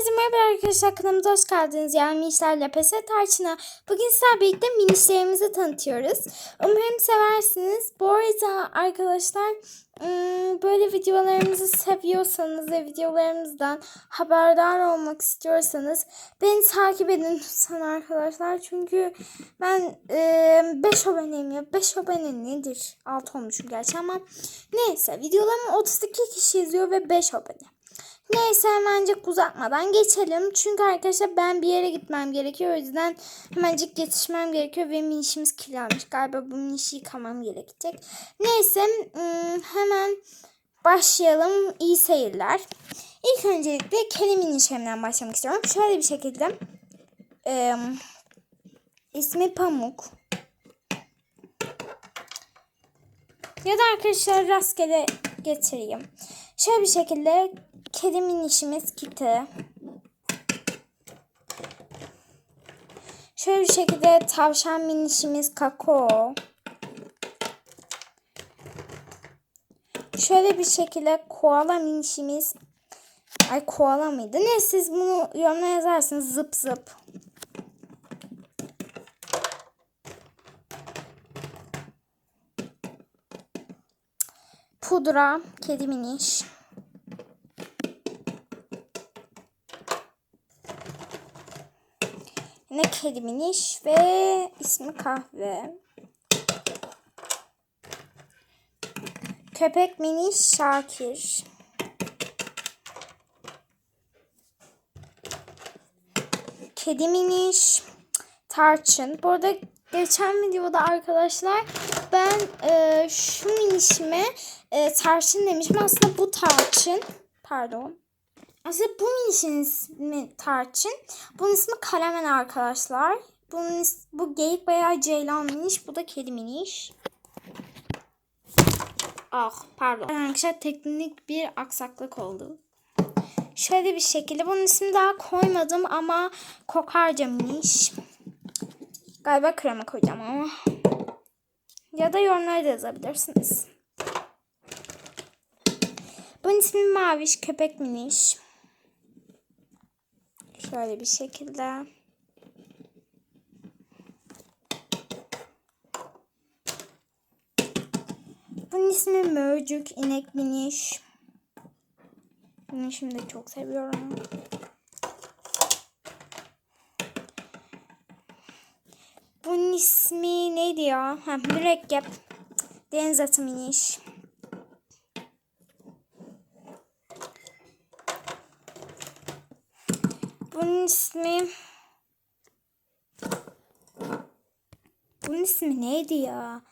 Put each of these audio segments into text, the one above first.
Herkese merhaba arkadaşlar kanalımıza hoş geldiniz. Yani Minişlerle PS Tarçın'a. Bugün sizlerle birlikte minişlerimizi tanıtıyoruz. Umarım seversiniz. Bu arada arkadaşlar ım, böyle videolarımızı seviyorsanız ve videolarımızdan haberdar olmak istiyorsanız beni takip edin lütfen arkadaşlar. Çünkü ben 5 aboneyim ya. 5 abone nedir? 6 olmuşum gerçi ama neyse videolarımı 32 kişi izliyor ve 5 abone. Neyse hemencik uzatmadan geçelim. Çünkü arkadaşlar ben bir yere gitmem gerekiyor. O yüzden hemencik yetişmem gerekiyor. Ve minişimiz kirlenmiş. Galiba bu minişi yıkamam gerekecek. Neyse ım, hemen başlayalım. İyi seyirler. İlk öncelikle kedi minişimden başlamak istiyorum. Şöyle bir şekilde. ım, ismi Pamuk. Ya da arkadaşlar rastgele getireyim. Şöyle bir şekilde kedi minişimiz Kiti. Şöyle bir şekilde tavşan minişimiz Kako. Şöyle bir şekilde koala minişimiz Ay koala mıydı? Ne siz bunu yorumlara yazarsınız zıp zıp. Pudra, kedi miniş. Yine kedi miniş ve ismi kahve. Köpek miniş Şakir. Kedi miniş Tarçın. Bu arada geçen videoda arkadaşlar ben e, şu minişime e, Tarçın demişim. Aslında bu Tarçın. Pardon. Aslında bu minişin ismi Tarçın. Bunun ismi Karamen arkadaşlar. Bunun is- bu geyik bayağı ceylan miniş. Bu da kedi miniş. Ah pardon. Arkadaşlar teknik bir aksaklık oldu. Şöyle bir şekilde bunun ismini daha koymadım ama kokarca miniş. Galiba krema koyacağım ama. Ya da yorumlara da yazabilirsiniz. Bunun ismi Maviş Köpek Miniş. Şöyle bir şekilde. Bunun ismi Mörcük İnek Miniş. Bunu şimdi çok seviyorum. Bunun ismi neydi ya? Ha, mürekkep. Deniz atı miniş. Bunun ismi... Bunun ismi neydi ya?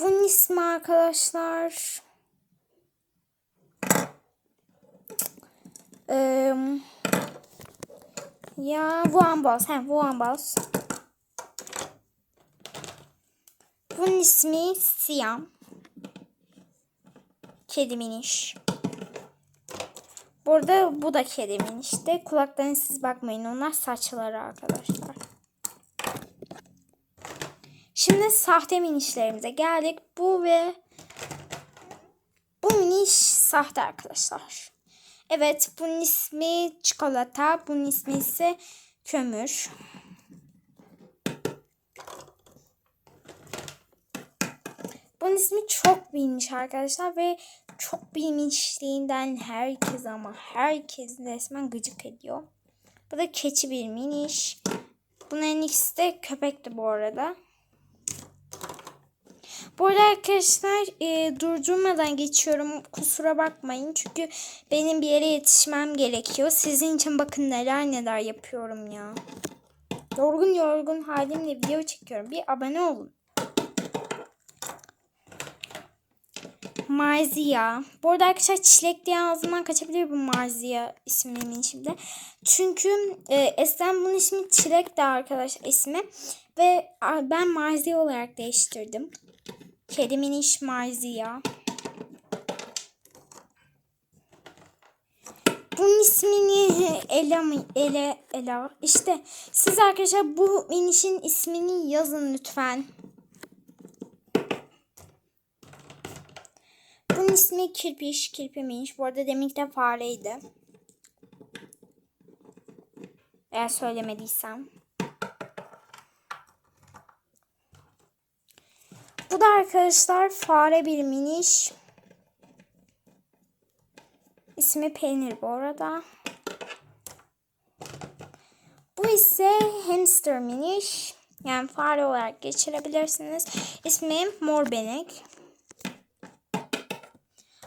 Bunun ismi arkadaşlar... Ee, ya Vuambaz. He Vuambaz. Bunun ismi Siyam. Kedi miniş. Burada bu da kedi minişte. Kulaklarına siz bakmayın. Onlar saçları arkadaşlar. Şimdi sahte minişlerimize geldik. Bu ve bu miniş sahte arkadaşlar. Evet bunun ismi çikolata. Bunun ismi ise kömür. Bunun ismi çok bilmiş arkadaşlar ve çok bilmişliğinden herkes ama herkes resmen gıcık ediyor. Bu da keçi bir miniş. Bunların ikisi de köpekti bu arada. Bu arada arkadaşlar e, durdurmadan geçiyorum. Kusura bakmayın. Çünkü benim bir yere yetişmem gerekiyor. Sizin için bakın neler neler yapıyorum ya. Yorgun yorgun halimle video çekiyorum. Bir abone olun. Marzia. Bu arada arkadaşlar çilek diye ağzımdan kaçabilir bu Marzia isminin şimdi. Çünkü e, eskiden bunun ismi çilek de arkadaş ismi. Ve ben Marzia olarak değiştirdim. Kedimin iş Marzia. Bunun ismini Ela mı? Ele, Ela. İşte siz arkadaşlar bu minişin ismini yazın lütfen. Bunun ismi Kirpiş, Kirpi Miniş. Bu arada deminki de fareydi. Eğer söylemediysem. Bu da arkadaşlar fare bir miniş. İsmi Peynir bu arada. Bu ise hamster miniş. Yani fare olarak geçirebilirsiniz. İsmi Mor Benek.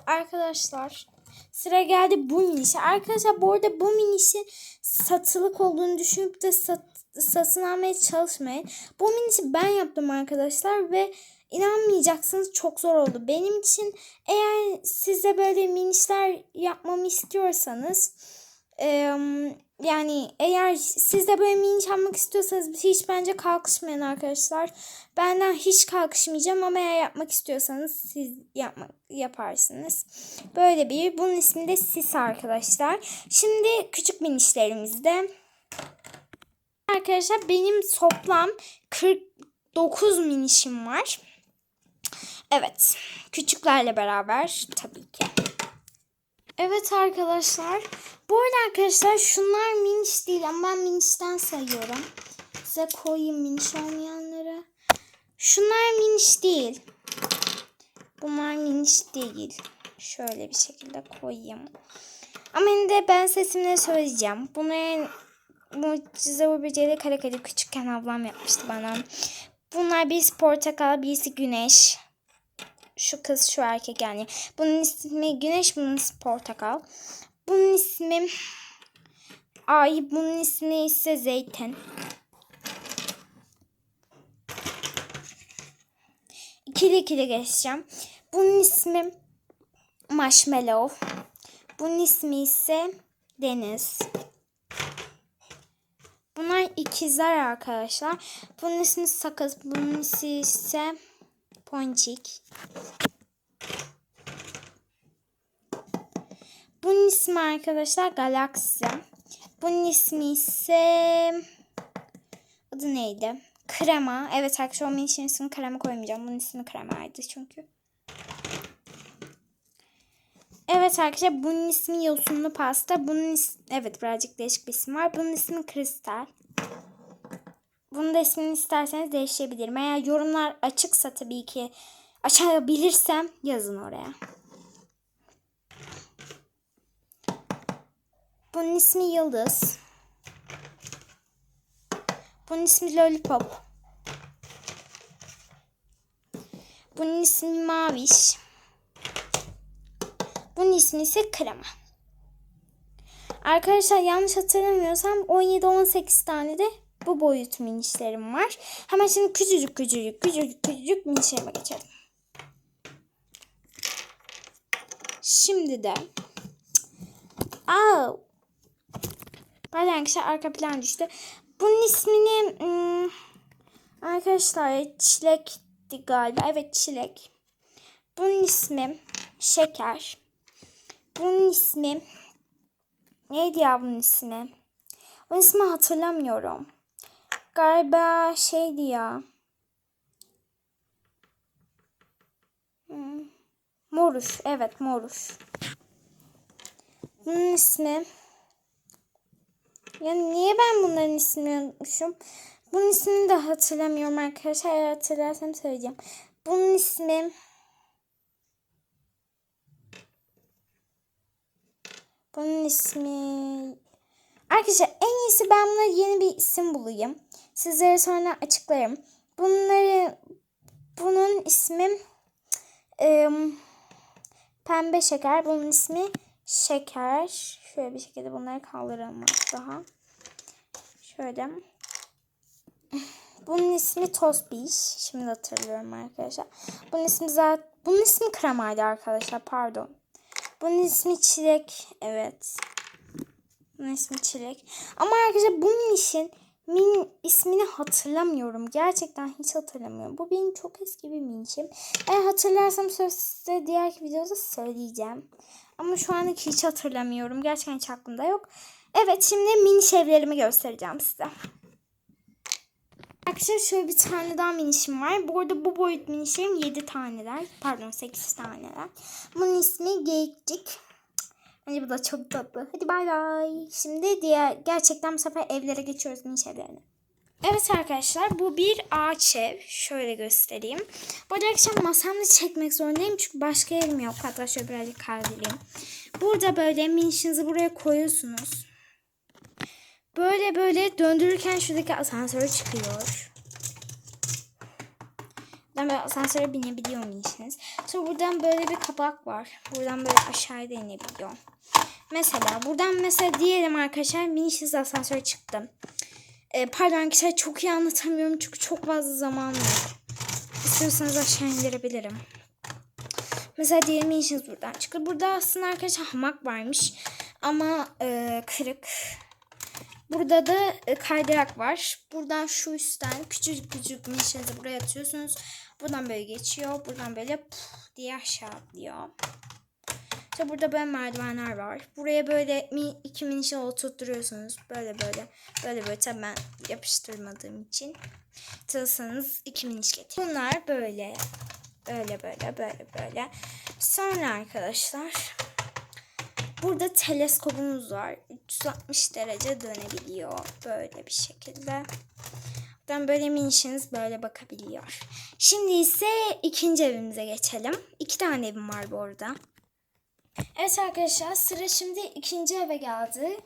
Arkadaşlar sıra geldi bu minişe. Arkadaşlar bu arada bu minişin satılık olduğunu düşünüp de sat, satın almaya çalışmayın. Bu minişi ben yaptım arkadaşlar ve inanmayacaksınız çok zor oldu. Benim için eğer size böyle minişler yapmamı istiyorsanız eee yani eğer siz de böyle miniş yapmak istiyorsanız hiç bence kalkışmayın arkadaşlar. Benden hiç kalkışmayacağım ama eğer yapmak istiyorsanız siz yapmak yaparsınız. Böyle bir. Bunun ismi de Sis arkadaşlar. Şimdi küçük minişlerimizde. Arkadaşlar benim toplam 49 minişim var. Evet. Küçüklerle beraber tabii ki. Evet arkadaşlar. Bu arada arkadaşlar şunlar miniş değil ama ben minişten sayıyorum. Size koyayım miniş olmayanları. Şunlar miniş değil. Bunlar miniş değil. Şöyle bir şekilde koyayım. Ama yine de ben sesimle söyleyeceğim. Bunların mucize böceği kare kare küçükken ablam yapmıştı bana. Bunlar birisi portakal, birisi güneş. Şu kız şu erkek yani. Bunun ismi güneş, bunun ismi portakal. Bunun ismi ay, bunun ismi ise zeytin. İkili ikili geçeceğim. Bunun ismi marshmallow. Bunun ismi ise deniz. Bunlar ikizler arkadaşlar. Bunun ismi sakız. Bunun ismi ise ponçik. Bunun ismi arkadaşlar galaksi. Bunun ismi ise adı neydi? Krema. Evet arkadaşlar o minişin ismini krema koymayacağım. Bunun ismi kremaydı çünkü. Evet arkadaşlar bunun ismi yosunlu pasta. Bunun is evet birazcık değişik bir isim var. Bunun ismi kristal. Bunun da ismini isterseniz değiştirebilirim. Eğer yorumlar açıksa tabii ki açabilirsem yazın oraya. Bunun ismi Yıldız. Bunun ismi Lollipop. Bunun ismi Maviş. Bunun ismi ise Krema. Arkadaşlar yanlış hatırlamıyorsam 17-18 tane de bu boyut minişlerim var. Hemen şimdi küçücük küçücük küçücük küçücük minişlerime geçelim. Şimdi de Aa, Pardon arkadaşlar arka plan düştü. Bunun ismini hmm, arkadaşlar çilekti galiba. Evet çilek. Bunun ismi şeker. Bunun ismi neydi ya bunun ismi? Bunun ismi hatırlamıyorum. Galiba şeydi ya. Hmm. Moruş. Evet moruş. Bunun ismi ya niye ben bunların ismini unutmuşum? Bunun ismini de hatırlamıyorum arkadaşlar. Eğer hatırlarsam söyleyeceğim. Bunun ismi Bunun ismi Arkadaşlar en iyisi ben buna yeni bir isim bulayım. Sizlere sonra açıklarım. Bunları bunun ismi e, pembe şeker. Bunun ismi şeker. Şöyle bir şekilde bunları kaldıralım daha. Şöyle. Bunun ismi Tosbiş. Şimdi hatırlıyorum arkadaşlar. Bunun ismi zaten bunun ismi kremaydı arkadaşlar. Pardon. Bunun ismi çilek. Evet. Bunun ismi çilek. Ama arkadaşlar bunun işin min ismini hatırlamıyorum. Gerçekten hiç hatırlamıyorum. Bu benim çok eski bir minişim. Eğer hatırlarsam size diğer videoda söyleyeceğim. Ama şu an hiç hatırlamıyorum. Gerçekten hiç aklımda yok. Evet şimdi mini evlerimi göstereceğim size. Arkadaşlar şöyle bir tane daha minişim var. Bu arada bu boyut minişlerim 7 taneler. Pardon 8 taneler. Bunun ismi Geyikcik. Bence bu da çok tatlı. Hadi bay bay. Şimdi diğer gerçekten bu sefer evlere geçiyoruz mini. Evet arkadaşlar bu bir ağaç ev. Şöyle göstereyim. Bu akşam masamda çekmek zorundayım çünkü başka yerim yok. Hatta şöyle birazcık kaldırayım. Burada böyle minişinizi buraya koyuyorsunuz. Böyle böyle döndürürken şuradaki asansör çıkıyor. Buradan asansöre binebiliyor minişiniz. Sonra buradan böyle bir kapak var. Buradan böyle aşağıya da inebiliyor. Mesela buradan mesela diyelim arkadaşlar minişiniz asansöre çıktı. Ee, pardon arkadaşlar çok iyi anlatamıyorum çünkü çok fazla zamanım yok. İstiyorsanız aşağı indirebilirim. Mesela diyelim minişiniz buradan çıktı. Burada aslında arkadaşlar hamak varmış. Ama e, kırık. Burada da e, kaydırak var. Buradan şu üstten küçücük küçücük minişinizi buraya atıyorsunuz. Buradan böyle geçiyor. Buradan böyle puf diye aşağı atlıyor. İşte burada böyle merdivenler var. Buraya böyle mi, iki minişi oturtturuyorsunuz. Böyle böyle. Böyle böyle tabii ben yapıştırmadığım için. Çalışsanız iki miniş getir. Bunlar böyle. Böyle böyle böyle böyle. Sonra arkadaşlar Burada teleskopumuz var. 360 derece dönebiliyor. Böyle bir şekilde. Buradan böyle minişiniz böyle bakabiliyor. Şimdi ise ikinci evimize geçelim. İki tane evim var bu arada. Evet arkadaşlar sıra şimdi ikinci eve geldi.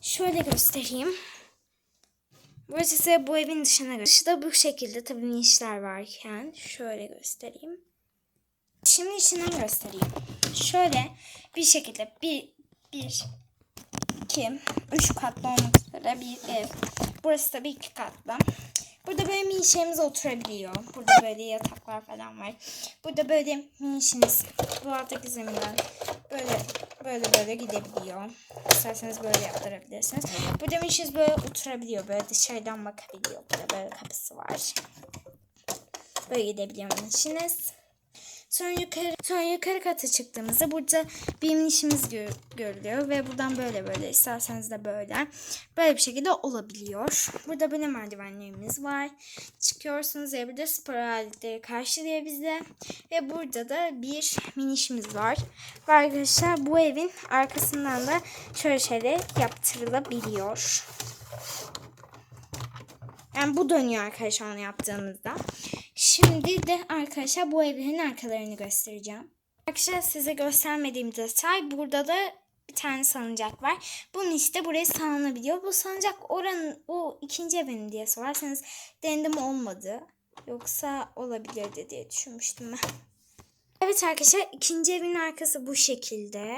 Şöyle göstereyim. Burası size bu evin dışına. Dışta bu şekilde tabii minişler varken. Şöyle göstereyim. Şimdi içinden göstereyim. Şöyle bir şekilde bir, bir, iki, üç katlı olmak üzere bir ev. Burası da bir iki katlı. Burada böyle minişlerimiz oturabiliyor. Burada böyle yataklar falan var. Burada böyle minişiniz bu alttaki zeminden böyle böyle böyle gidebiliyor. İsterseniz böyle yaptırabilirsiniz. Burada minişiniz böyle oturabiliyor. Böyle dışarıdan bakabiliyor. Burada böyle kapısı var. Böyle gidebiliyor minişiniz. Sonra yukarı, sonra yukarı kata çıktığımızda burada bir minişimiz gö- görülüyor ve buradan böyle böyle isterseniz de böyle böyle bir şekilde olabiliyor. Burada böyle merdivenlerimiz var. Çıkıyorsunuz ve burada spor aletleri karşılıyor bize. Ve burada da bir minişimiz var. Ve arkadaşlar bu evin arkasından da şöyle şeyler yaptırılabiliyor. Yani bu dönüyor arkadaşlar onu yaptığımızda. Şimdi de arkadaşlar bu evlerin arkalarını göstereceğim. Arkadaşlar size göstermediğim detay burada da bir tane salıncak var. Bunun işte buraya sağlanabiliyor. Bu salıncak oranın o ikinci evin diye sorarsanız denedim olmadı. Yoksa olabilirdi diye düşünmüştüm ben. Evet arkadaşlar ikinci evin arkası bu şekilde.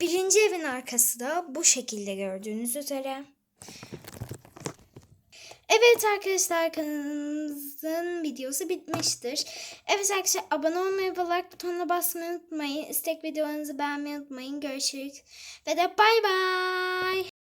Birinci evin arkası da bu şekilde gördüğünüz üzere. Evet arkadaşlar kanalımızın videosu bitmiştir. Evet arkadaşlar abone olmayı ve like butonuna basmayı unutmayın. İstek videolarınızı beğenmeyi unutmayın. Görüşürüz. Ve de bay bay.